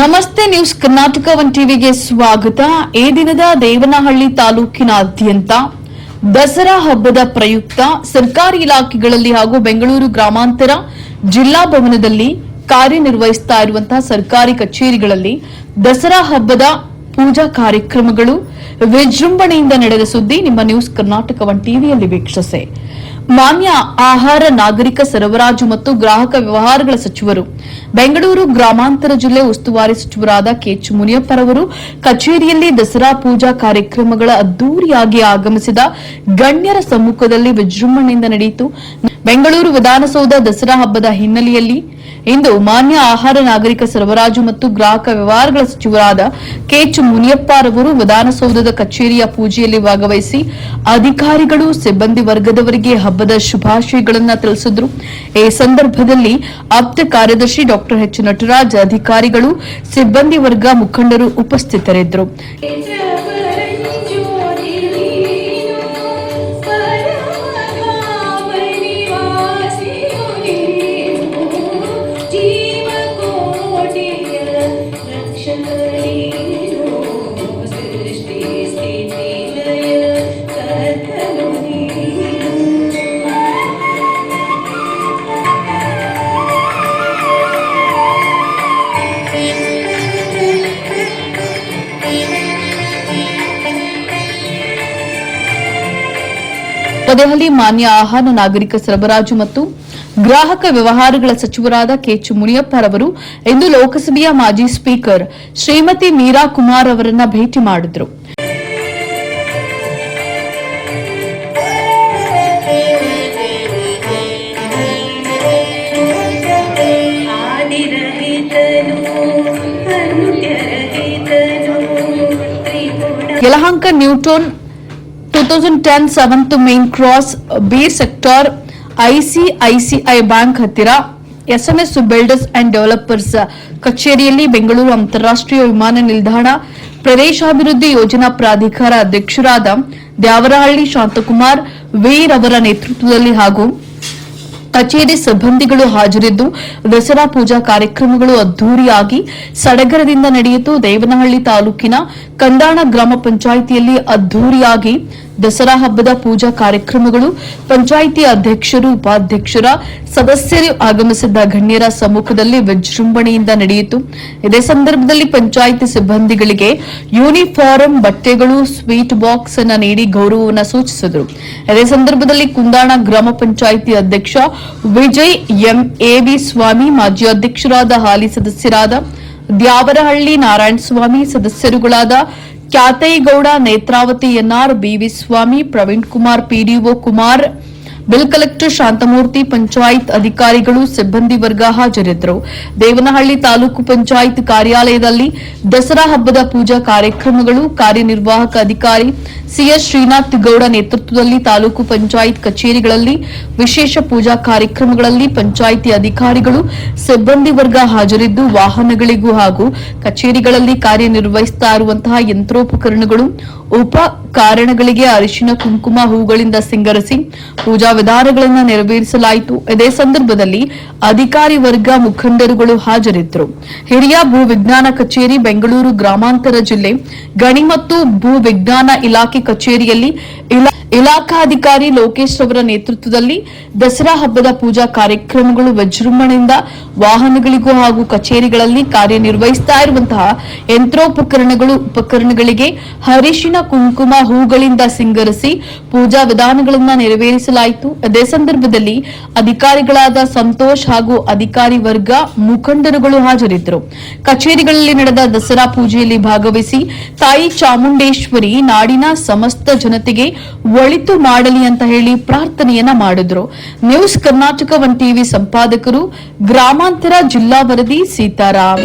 ನಮಸ್ತೆ news Karnataka one ಟಿವಿಗೆ ಸ್ವಾಗತ. ಈ ದಿನದ ದೇವನಹಳ್ಳಿ ತಾಲೂಕಿನಾದ್ಯಂತ ದಸರಾ ಹಬ್ಬದ ಪ್ರಯುಕ್ತ ಸರ್ಕಾರಿ ಇಲಾಖೆಗಳಲ್ಲಿ ಹಾಗೂ ಬೆಂಗಳೂರು ಗ್ರಾಮಾಂತರ ಜಿಲ್ಲಾ ಭವನದಲ್ಲಿ ಕಾರ್ಯನಿರ್ವಹಿಸ್ತಾ ಇರುವಂತಹ ಸರ್ಕಾರಿ ಕಚೇರಿಗಳಲ್ಲಿ ದಸರಾ ಹಬ್ಬದ ಪೂಜಾ ಕಾರ್ಯಕ್ರಮಗಳು ವಿಜೃಂಭಣೆಯಿಂದ ನಡೆದ ಸುದ್ದಿ ನಿಮ್ಮ ನ್ಯೂಸ್ ಕರ್ನಾಟಕ ಒನ್ ಟಿವಿಯಲ್ಲಿ ವೀಕ್ಷಿಸಿ. ಮಾನ್ಯ ಆಹಾರ ನಾಗರಿಕ ಸರಬರಾಜು ಮತ್ತು ಗ್ರಾಹಕ ವ್ಯವಹಾರಗಳ ಸಚಿವರು, ಬೆಂಗಳೂರು ಗ್ರಾಮಾಂತರ ಜಿಲ್ಲೆ ಉಸ್ತುವಾರಿ ಸಚಿವರಾದ ಕೆಎಚ್ ಮುನಿಯಪ್ಪರವರು ಕಚೇರಿಯಲ್ಲಿ ದಸರಾ ಪೂಜಾ ಕಾರ್ಯಕ್ರಮಗಳ ಅದ್ದೂರಿಯಾಗಿ ಆಗಮಿಸಿದ ಗಣ್ಯರ ಸಮ್ಮುಖದಲ್ಲಿ ವಿಜೃಂಭಣೆಯಿಂದ ನಡೆಯಿತು. ಬೆಂಗಳೂರು ವಿಧಾನಸೌಧ ದಸರಾ ಹಬ್ಬದ ಹಿನ್ನೆಲೆಯಲ್ಲಿ ಇಂದು ಮಾನ್ಯ ಆಹಾರ ನಾಗರಿಕ ಸರಬರಾಜು ಮತ್ತು ಗ್ರಾಹಕ ವ್ಯವಹಾರಗಳ ಸಚಿವರಾದ ಕೆಎಚ್ ಮುನಿಯಪ್ಪರವರು ವಿಧಾನಸೌಧದ ಕಚೇರಿಯ ಪೂಜೆಯಲ್ಲಿ ಭಾಗವಹಿಸಿ ಅಧಿಕಾರಿಗಳು, ಸಿಬ್ಬಂದಿ ವರ್ಗದವರಿಗೆ ಹಬ್ಬದ ಶುಭಾಶಯಗಳನ್ನು ತಿಳಿಸಿದ್ರು. ಈ ಸಂದರ್ಭದಲ್ಲಿ ಆಪ್ತ ಕಾರ್ಯದರ್ಶಿ ಡಾಕ್ಟರ್ ಎಚ್. ನಟರಾಜ್, ಅಧಿಕಾರಿಗಳು, ಸಿಬ್ಬಂದಿ ವರ್ಗ ಮುಖಂಡರು ಉಪಸ್ಥಿತರಿದ್ದರು. Missionary ನವದೆಹಲಿ ಮಾನ್ಯ ಆಹಾರ ನಾಗರಿಕ ಸರಬರಾಜು ಮತ್ತು ಗ್ರಾಹಕ ವ್ಯವಹಾರಗಳ ಸಚಿವರಾದ ಕೆಚು ಮುನಿಯಪ್ಪರವರು ಇಂದು ಲೋಕಸಭೆಯ ಮಾಜಿ ಸ್ಪೀಕರ್ ಶ್ರೀಮತಿ ಮೀರಾ ಕುಮಾರ್ ಅವರನ್ನ ಭೇಟಿ ಮಾಡಿದರು. Yelahanka New Town thousand seventh main cross B sector ICICI bank ಹತ್ತಿರ ಎಸ್ಎಂಎಸ್ ಬಿಲ್ಡರ್ಸ್ ಅಂಡ್ ಡೆವಲಪರ್ಸ್ ಕಚೇರಿಯಲ್ಲಿ ಬೆಂಗಳೂರು ಅಂತಾರಾಷ್ಟ್ರೀಯ ವಿಮಾನ ನಿಲ್ದಾಣ, ಪ್ರದೇಶಾಭಿವೃದ್ಧಿ ಯೋಜನಾ ಪ್ರಾಧಿಕಾರ ಅಧ್ಯಕ್ಷರಾದ ದ್ಯಾವರಹಳ್ಳಿ ಶಾಂತಕುಮಾರ್, ವೀರ್ ಅವರ ನೇತೃತ್ವದಲ್ಲಿ ಹಾಗೂ ಕಚೇರಿ ಸಿಬ್ಬಂದಿಗಳು ಹಾಜರಿದ್ದು, ದಸರಾ ಪೂಜಾ ಕಾರ್ಯಕ್ರಮಗಳು ಅದ್ದೂರಿಯಾಗಿ ಸಡಗರದಿಂದ ನಡೆಯಿತು. ದೇವನಹಳ್ಳಿ ತಾಲೂಕಿನ ಕಂದಾಣ ಗ್ರಾಮ ಪಂಚಾಯಿತಿಯಲ್ಲಿ ಅದ್ದೂರಿಯಾಗಿ ದಸರಾ ಹಬ್ಬದ ಪೂಜಾ ಕಾರ್ಯಕ್ರಮಗಳು, ಪಂಚಾಯಿತಿ ಅಧ್ಯಕ್ಷರು, ಉಪಾಧ್ಯಕ್ಷರ, ಸದಸ್ಯರು ಆಗಮಿಸಿದ್ದ ಗಣ್ಯರ ಸಮ್ಮುಖದಲ್ಲಿ ವಿಜೃಂಭಣೆಯಿಂದ ನಡೆಯಿತು. ಇದೇ ಸಂದರ್ಭದಲ್ಲಿ ಪಂಚಾಯಿತಿ ಸಿಬ್ಬಂದಿಗಳಿಗೆ ಯೂನಿಫಾರಂ, ಬಟ್ಟೆಗಳು, ಸ್ವೀಟ್ ಬಾಕ್ಸ್ ಅನ್ನು ನೀಡಿ ಗೌರವವನ್ನು ಸೂಚಿಸಿದರು. ಇದೇ ಸಂದರ್ಭದಲ್ಲಿ ಕುಂದಾಣ ಗ್ರಾಮ ಪಂಚಾಯಿತಿ ಅಧ್ಯಕ್ಷ ವಿಜಯ್ ಎಂ ಎವಿ ಸ್ವಾಮಿ, ಮಾಜಿ ಅಧ್ಯಕ್ಷರಾದ ಹಾಲಿ ಸದಸ್ಯರಾದ Dyavarahalli Narayanaswamy, ಸದಸ್ಯರುಗಳಾದ Kyataigowda Netravati N R B V Swamy Praveen Kumar PDO Kumar bill collector Shanthamurthy, panchayat ಅಧಿಕಾರಿಗಳು, ಸಿಬ್ಬಂದಿ ವರ್ಗ ಹಾಜರಿದ್ದರು. ದೇವನಹಳ್ಳಿ ತಾಲೂಕು ಪಂಚಾಯತ್ ಕಾರ್ಯಾಲಯದಲ್ಲಿ ದಸರಾ ಹಬ್ಬದ ಪೂಜಾ ಕಾರ್ಯಕ್ರಮಗಳು ಕಾರ್ಯನಿರ್ವಾಹಕ ಅಧಿಕಾರಿ ಸಿಎಸ್ ಶ್ರೀನಾಥ್ ಗೌಡ ನೇತೃತ್ವದಲ್ಲಿ ತಾಲೂಕು ಪಂಚಾಯತ್ ಕಚೇರಿಗಳಲ್ಲಿ ವಿಶೇಷ ಪೂಜಾ ಕಾರ್ಯಕ್ರಮಗಳಲ್ಲಿ ಪಂಚಾಯಿತಿ ಅಧಿಕಾರಿಗಳು, ಸಿಬ್ಬಂದಿ ವರ್ಗ ಹಾಜರಿದ್ದು ವಾಹನಗಳಿಗೂ ಹಾಗೂ ಕಚೇರಿಗಳಲ್ಲಿ ಕಾರ್ಯನಿರ್ವಹಿಸುತ್ತಾ ಇರುವಂತಹ ಯಂತ್ರೋಪಕರಣಗಳು ಉಪಕಾರಣಗಳಿಗೆ ಅರಿಶಿನ, ಕುಂಕುಮ, ಹೂಗಳಿಂದ ಸಿಂಗರಿಸಿ ಪೂಜಾ ವಿಧಾನಗಳನ್ನು ನೆರವೇರಿಸಲಾಯಿತು. ಇದೇ ಸಂದರ್ಭದಲ್ಲಿ ಅಧಿಕಾರಿ ವರ್ಗ ಮುಖಂಡರುಗಳು ಹಾಜರಿದ್ದರು. ಹಿರಿಯ ಭೂ ವಿಜ್ಞಾನ ಕಚೇರಿ ಬೆಂಗಳೂರು ಗ್ರಾಮಾಂತರ ಜಿಲ್ಲೆ ಗಣಿ ಮತ್ತು ಭೂ ವಿಜ್ಞಾನ ಇಲಾಖೆ ಕಚೇರಿಯಲ್ಲಿ ಇಲಾಖಾಧಿಕಾರಿ ಲೋಕೇಶ್ ಅವರ ನೇತೃತ್ವದಲ್ಲಿ ದಸರಾ ಹಬ್ಬದ ಪೂಜಾ ಕಾರ್ಯಕ್ರಮಗಳು ವಿಜೃಂಭಣೆಯಿಂದ ವಾಹನಗಳಿಗೂ ಹಾಗೂ ಕಚೇರಿಗಳಲ್ಲಿ ಕಾರ್ಯನಿರ್ವಹಿಸ್ತಾ ಇರುವಂತಹ ಯಂತ್ರೋಪಕರಣಗಳು, ಉಪಕರಣಗಳಿಗೆ ಹರಿಶಿನ ಕುಂಕುಮ, ಹೂಗಳಿಂದ ಸಿಂಗರಿಸಿ ಪೂಜಾ ವಿಧಾನಗಳನ್ನು ನೆರವೇರಿಸಲಾಯಿತು. ಅದೇ ಸಂದರ್ಭದಲ್ಲಿ ಅಧಿಕಾರಿಗಳಾದ ಸಂತೋಷ್ ಹಾಗೂ ಅಧಿಕಾರಿ ವರ್ಗ, ಮುಖಂಡರುಗಳು ಹಾಜರಿದ್ದರು. ಕಚೇರಿಗಳಲ್ಲಿ ನಡೆದ ದಸರಾ ಪೂಜೆಯಲ್ಲಿ ಭಾಗವಹಿಸಿ ತಾಯಿ ಚಾಮುಂಡೇಶ್ವರಿ ನಾಡಿನ ಸಮಸ್ತ ಜನತೆಗೆ ಒಳಿತು ಮಾಡಲಿ ಅಂತ ಹೇಳಿ ಪ್ರಾರ್ಥನೆಯನ್ನ ಮಾಡಿದ್ರು. ನ್ಯೂಸ್ ಕರ್ನಾಟಕ ಒನ್ ಟಿವಿ ಸಂಪಾದಕರು, ಗ್ರಾಮಾಂತರ ಜಿಲ್ಲಾ ವರದಿ ಸೀತಾರಾಮ್.